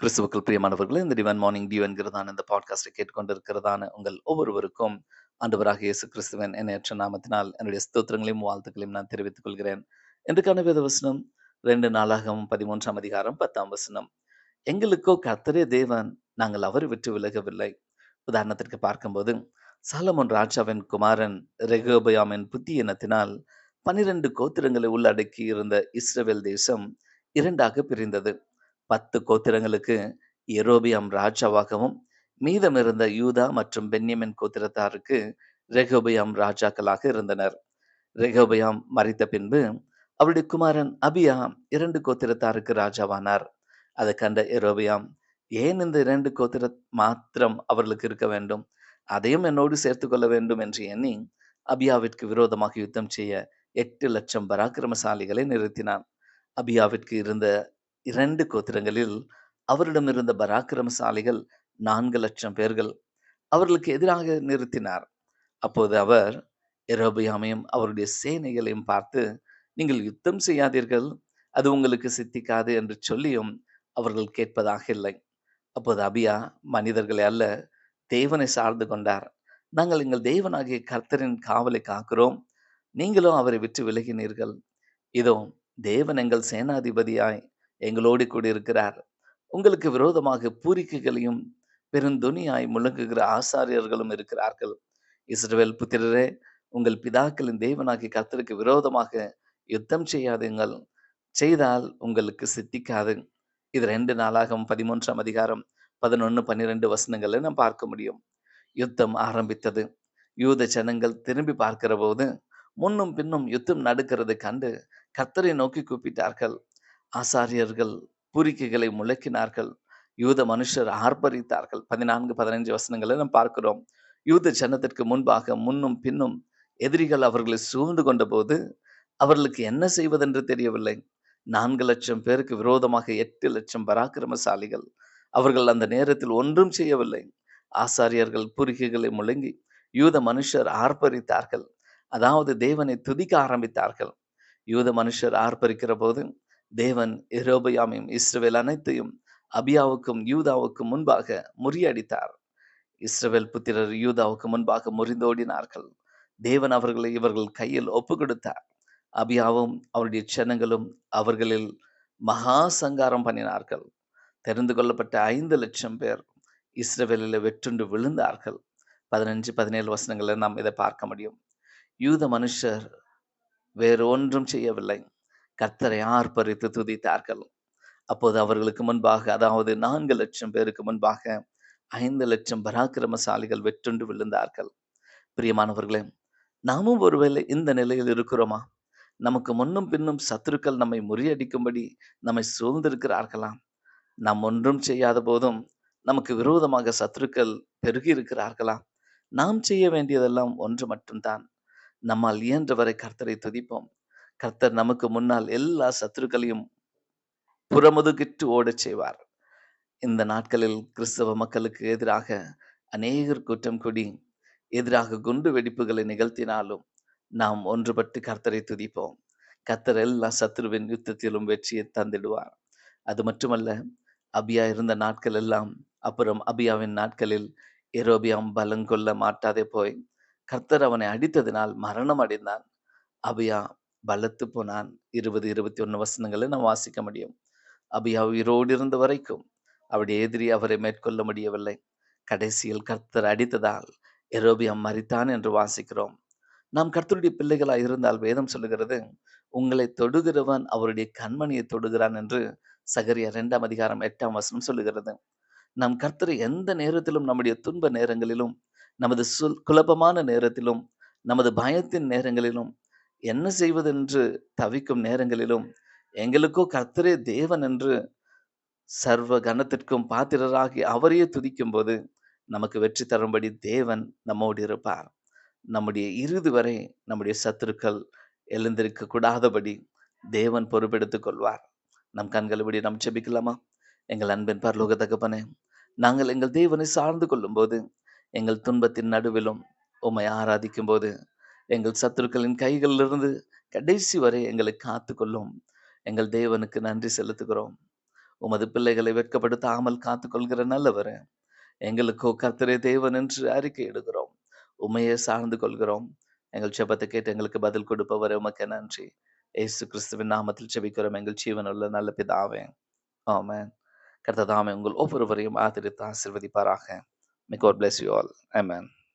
கிறிஸ்துவுக்குள் பிரியமானவர்களே இந்த டிவன் மார்னிங் டியூ என்கிறதான இந்த பாட்காஸ்டை கேட்டுக்கொண்டிருக்கிறதான உங்கள் ஒவ்வொருவருக்கும் ஆண்டவராக இயேசு கிறிஸ்துவன் எண்ணற்ற நாமத்தினால் என்னுடைய ஸ்தோத்திரங்களையும் வாழ்த்துக்களையும் நான் தெரிவித்துக் கொள்கிறேன். என்றுக்கான வேத வசனம் ரெண்டு நாளாகவும் பதிமூன்றாம் அதிகாரம் பத்தாம் வசனம். எங்களுக்கோ கர்த்தரே தேவன் நாங்கள் அவரை விட்டு விலகவில்லை. உதாரணத்திற்கு பார்க்கும்போது சாலமோன் ராஜாவின் குமாரன் ரெகோபயாமின் புத்தி இனத்தினால் பனிரெண்டு கோத்திரங்களை உள்ளடக்கி இருந்த இஸ்ரவேல் தேசம் இரண்டாக பிரிந்தது. பத்து கோத்திரங்களுக்கு எரோபியாம் ராஜாவாகவும் மீதம் இருந்த யூதா மற்றும் பென்யமின் கோத்திரத்தாருக்கு ரெகோபியாம் ராஜாக்களாக இருந்தனர். ரெகோபியாம் மறித்த பின்பு அவருடைய குமாரன் அபியா இரண்டு கோத்திரத்தாருக்கு ராஜாவானார். அதை கண்ட எரோபியாம் ஏன் இந்த இரண்டு கோத்திர மாத்திரம் அவர்களுக்கு இருக்க வேண்டும்? அதையும் என்னோடு சேர்த்து கொள்ள வேண்டும் என்று எண்ணி அபியாவிற்கு விரோதமாக யுத்தம் செய்ய எட்டு லட்சம் பராக்கிரமசாலிகளை நிறுத்தினான். அபியாவிற்கு இருந்த இரண்டு கோத்திரங்களில் அவரிடம் இருந்த பராக்கிரமசாலிகள் நான்கு லட்சம் பேர்கள் அவர்களுக்கு எதிராக நிறுத்தினார். அப்போது அவர் எரோபியாமையும் அவருடைய சேனைகளையும் பார்த்து நீங்கள் யுத்தம் செய்யாதீர்கள் அது உங்களுக்கு சித்திக்காது என்று சொல்லியும் அவர்கள் கேட்பதாக இல்லை. அப்போது அபியா மனிதர்களை அல்ல தேவனை சார்ந்து கொண்டார். நாங்கள் எங்கள் தேவனாகிய கர்த்தரின் காவலை காக்கிறோம் நீங்களும் அவரை விட்டு விலகினீர்கள். இதோ தேவன் எங்கள் சேனாதிபதியாய் எங்களோடு கூட இருக்கிறார் உங்களுக்கு விரோதமாக பூரிக்கைகளையும் பெருந்துணியாய் முழங்குகிற ஆசாரியர்களும் இருக்கிறார்கள். இஸ்ரவேல் புத்திரரே உங்கள் பிதாக்களின் தேவனாகி கர்த்தருக்கு விரோதமாக யுத்தம் செய்யாதுங்கள் செய்தால் உங்களுக்கு சித்திக்காது. இது ரெண்டு நாளாகவும் பதிமூன்றாம் அதிகாரம் பதினொன்று பன்னிரெண்டு வசனங்களை நாம் பார்க்க முடியும். யுத்தம் ஆரம்பித்தது. யூத ஜனங்கள் திரும்பி பார்க்கிற போது முன்னும் பின்னும் யுத்தம் நடக்கிறது கண்டு கர்த்தரை நோக்கி கூப்பிட்டார்கள். ஆசாரியர்கள் பூரிக்கைகளை முழக்கினார்கள். யூத மனுஷர் ஆர்ப்பரித்தார்கள். பதினான்கு பதினைஞ்சு வசனங்களை நாம் பார்க்கிறோம். யூத ஜனத்திற்கு முன்பாக முன்னும் பின்னும் எதிரிகள் அவர்களை சூழ்ந்து கொண்ட போது அவர்களுக்கு என்ன செய்வதென்று தெரியவில்லை. நான்கு லட்சம் பேருக்கு விரோதமாக எட்டு லட்சம் பராக்கிரமசாலிகள் அவர்கள் அந்த நேரத்தில் ஒன்றும் செய்யவில்லை. ஆசாரியர்கள் புரிகைகளை முழங்கி யூத மனுஷர் ஆர்ப்பரித்தார்கள். அதாவது தேவனை துதிக்க ஆரம்பித்தார்கள். யூத மனுஷர் ஆர்ப்பரிக்கிற போது தேவன் எரோபயாமையும் இஸ்ரவேல் அனைத்தையும் அபியாவுக்கும் யூதாவுக்கும் முன்பாக முறியடித்தார். இஸ்ரவேல் புத்திரர் யூதாவுக்கு முன்பாக முறிந்தோடினார்கள். தேவன் அவர்களை இவர்கள் கையில் ஒப்பு கொடுத்தார் அபியாவும் அவருடைய ஜனங்களும் அவர்களில் மகா சங்காரம் பண்ணினார்கள். தெரிந்து கொள்ளப்பட்ட ஐந்து லட்சம் பேர் இஸ்ரவேலில் வெற்றுண்டு விழுந்தார்கள். பதினஞ்சு பதினேழு வசனங்களில் நாம் இதை பார்க்க முடியும். யூத மனுஷர் வேறு ஒன்றும் செய்யவில்லை. கர்த்தரை ஆர்ப்பரித்து துதித்தார்கள். அப்போது அவர்களுக்கு முன்பாக அதாவது நான்கு லட்சம் பேருக்கு முன்பாக ஐந்து லட்சம் பராக்கிரமசாலிகள் வெற்றுண்டு விழுந்தார்கள். பிரியமானவர்களே நாமும் ஒருவேளை இந்த நிலையில் இருக்கிறோமா? நமக்கு முன்னும் பின்னும் சத்துருக்கள் நம்மை முறியடிக்கும்படி நம்மை சூழ்ந்திருக்கிறார்களாம் நாம் ஒன்றும் செய்யாத போதும் நமக்கு விரோதமாக சத்துருக்கள் பெருகி இருக்கிறார்களா? நாம் செய்ய வேண்டியதெல்லாம் ஒன்று மட்டும்தான். நம்மால் இயன்றவரை கர்த்தரை துதிப்போம். கர்த்தர் நமக்கு முன்னால் எல்லா சத்துருக்களையும் புறமுதுகிட்டு ஓடச் செய்வார். இந்த நாட்களில் கிறிஸ்தவ மக்களுக்கு எதிராக அநேகர் குற்றம் கூடி எதிராக குண்டு வெடிப்புகளை நிகழ்த்தினாலும் நாம் ஒன்றுபட்டு கர்த்தரை துதிப்போம். கர்த்தர் எல்லா சத்துருவின் யுத்தத்திலும் வெற்றியை தந்திடுவார். அது மட்டுமல்ல அபியா இருந்த நாட்கள் எல்லாம் அப்புறம் அபியாவின் நாட்களில் எரோபியாம் பலங்கொள்ள மாட்டாதே போய் கர்த்தர் அவனை அடித்ததினால் மரணம் அடைந்தான். அபியா பலத்து போனான் இருபது இருபத்தி ஒன்று வசனங்களை நாம் வாசிக்க முடியும். அபியா உயிரோடு இருந்த வரைக்கும் அவருடைய எதிரி அவரை மேற்கொள்ள முடியவில்லை. கடைசியில் கர்த்தர் அடித்ததால் எரோபியம் மறித்தான் என்று வாசிக்கிறோம். நாம் கர்த்தருடைய பிள்ளைகளாய் இருந்தால் வேதம் சொல்லுகிறது உங்களை தொடுகிறவன் அவருடைய கண்மணியை தொடுகிறான் என்று சகரியா இரண்டாம் அதிகாரம் எட்டாம் வசனம் சொல்லுகிறது. நாம் கர்த்தரை எந்த நேரத்திலும் நம்முடைய துன்ப நேரங்களிலும் நமது சுல் குழப்பமான நேரத்திலும் நமது பயத்தின் நேரங்களிலும் என்ன செய்வதென்று தவிக்கும் நேரங்களிலும் எங்களுக்கோ கர்த்தரே தேவன் என்று சர்வ கணத்திற்கும் பாத்திரராகி அவரையே துதிக்கும் போது நமக்கு வெற்றி தரும்படி தேவன் நம்மோடு இருப்பார். நம்முடைய இறுதி வரை நம்முடைய சத்துருக்கள் எழுந்திருக்க கூடாதபடி தேவன் பொறுப்பெடுத்துக் கொள்வார். நம் கண்களை விடி நாம் ஜெபிக்கலாமா? எங்கள் அன்பின் பரலோக தகப்பனே நாங்கள் எங்கள் தேவனை சார்ந்து கொள்ளும் போது எங்கள் துன்பத்தின் நடுவிலும் உம்மை ஆராதிக்கும் போது எங்கள் சத்துருக்களின் கைகளிலிருந்து கடைசி வரை எங்களை காத்து கொள்ளும் எங்கள் தேவனுக்கு நன்றி செலுத்துகிறோம். உமது பிள்ளைகளை வெட்கப்படுத்தாமல் காத்துக்கொள்கிற நல்லவர் எங்களுக்கோ கர்த்தரே தேவன் என்று அறிக்கை இடுகிறோம். உண்மையை சார்ந்து கொள்கிறோம். எங்கள் செபத்தை கேட்டு எங்களுக்கு பதில் கொடுப்பவர் உமக்கு நன்றி. ஏசு கிறிஸ்துவின் நாமத்தில் செபிக்கிறோம். எங்கள் ஜீவனுள்ள நல்ல பிதாவே. ஆமேன். கர்த்ததாமே உங்கள் ஒவ்வொருவரையும் ஆதரித்து ஆசிர்வதிப்பாராக. May God bless you all amen